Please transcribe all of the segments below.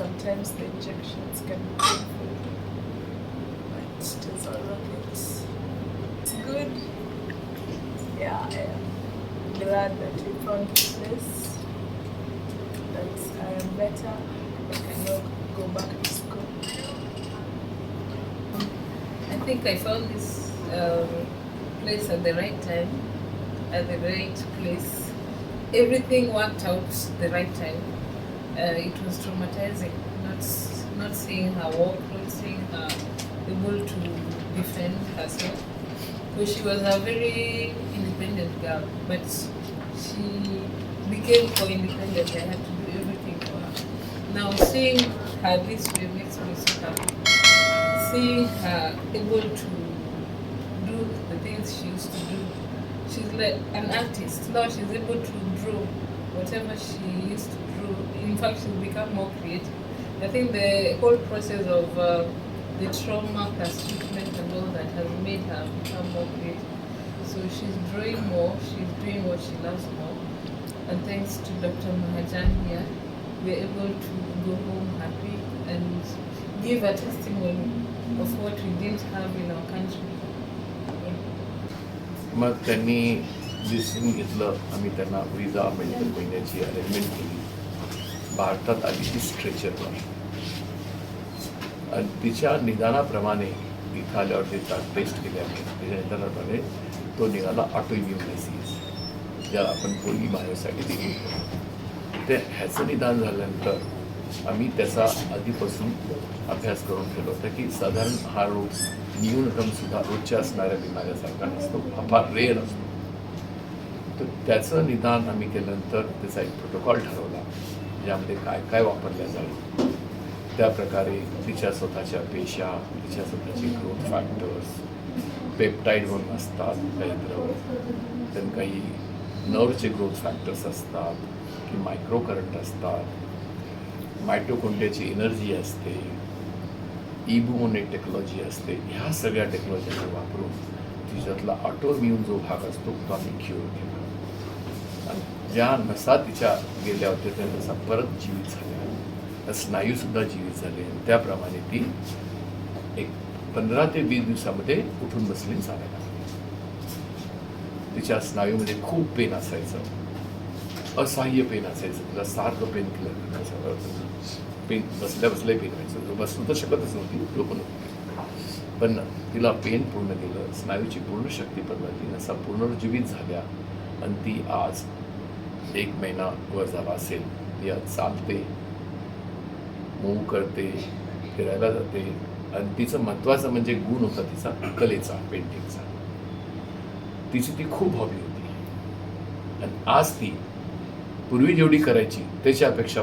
Sometimes the injections can be painful, but it is all of it. It's good. Yeah, I am glad that we found this place. That I am better. I can now go back to school. I think I found this um, place at the right time, at the right place. Everything worked out the right time. Uh, it was traumatizing, not not seeing her walk, not seeing her able to defend herself. Because she was a very independent girl, but she became so independent. I had to do everything for her. Now seeing her this way makes me so happy seeing her able to do the things she used to do. She's like an artist. Now she's able to draw whatever she used to draw In fact, she's become more creative. I think the whole process of uh, the trauma plus treatment and all that has made her become more creative. So she's drawing more, she's doing what she loves more. And thanks to Dr. Mahajan here, we're able to go home happy and give a testimony of what we didn't have in our country. मग त्यांनी दिसून घेतलं आम्ही त्यांना विजा medical महिन्याची arrangement केली भारतात आली ती स्ट्रेचरवर आणि तिच्या निदानाप्रमाणे इथं आल्यावर तिचा टेस्ट केल्यामुळे तिच्या निदानाप्रमाणे तो निघाला ऑटोइम्युन डिसीज ज्याला आपण पोली माझ्यासाठी दिली ते ह्याचं निदान झाल्यानंतर आम्ही त्याचा आधीपासून अभ्यास करून ठेवला होता की साधारण हा रोग न्यूनतमसुद्धा रोजच्या असणाऱ्या बिमाऱ्यासारखा नसतो हा फार रेअर असतो. तर त्याचं निदान आम्ही केल्यानंतर त्याचा एक प्रोटोकॉल ठरवला. ज्यामध्ये काय काय वापरल्या जाईल? त्या प्रकारे तिच्या स्वतःच्या पेशा तिच्या स्वतःचे ग्रोथ फॅक्टर्स पेप्टाईड म्हणून असतात काही द्रव तर काही नर्वचे ग्रोथ फॅक्टर्स असतात की मायक्रो करंट असतात मायटोकोंड्रियाची एनर्जी असते इबुमोने टेक्नॉलॉजी असते ह्या सगळ्या टेक्नॉलॉजीचा वापरून तिच्यातला ऑटोम्यून जो भाग असतो तो आम्ही क्युअर केला. ज्या नसा तिच्या गेल्या होत्या त्या नसा परत जीवित झाल्या. त्या स्नायूसुद्धा जीवित झाले. आणि त्याप्रमाणे ती एक पंधरा ते वीस दिवसामध्ये उठून बसली चालायला तिच्या स्नायूमध्ये खूप पेन असायचं. असहाय्य पेन असायचं. तिला सारखं पेन किलर पेन बसल्या बसल्या पेन व्हायचं. जो बसू तर शकतच नव्हती झोपून नव्हती पण तिला पेन पूर्ण केलं स्नायूची पूर्ण शक्ती बदलली नसा पुनर्जीवित झाल्या. आणि ती आज एक महिना वर झाला असेल ती चालते मूव करते फिरायला जाते। आणि तिचं महत्त्वाचं म्हणजे गुण होता तिचा कलेचा पेंटिंगचा तिची ती खूप हॉबी होती. आणि आज ती पूर्वी जेवढी करायची त्याच्यापेक्षा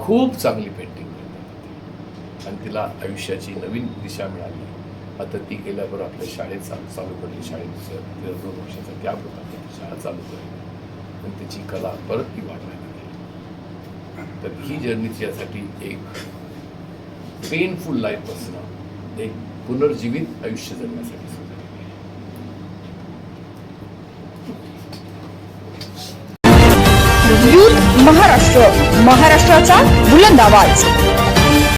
खूप चांगली पेंटिंग करते. आणि तिला आयुष्याची नवीन दिशा मिळाली. आता ती गेल्याबरोबर आपल्या शाळेत चालू चालू करली शाळेत दोन वर्षाचा गॅप होता शाळा चालू करली. पण त्याची कला परत ती वाढवायला लागली तर ही जर्नी तिच्यासाठी एक पेनफुल लाईफ असणं एक पुनर्जीवित आयुष्य जगण्यासाठी सुरू महाराष्ट्र महाराष्ट्राचा बुलंद आवाज.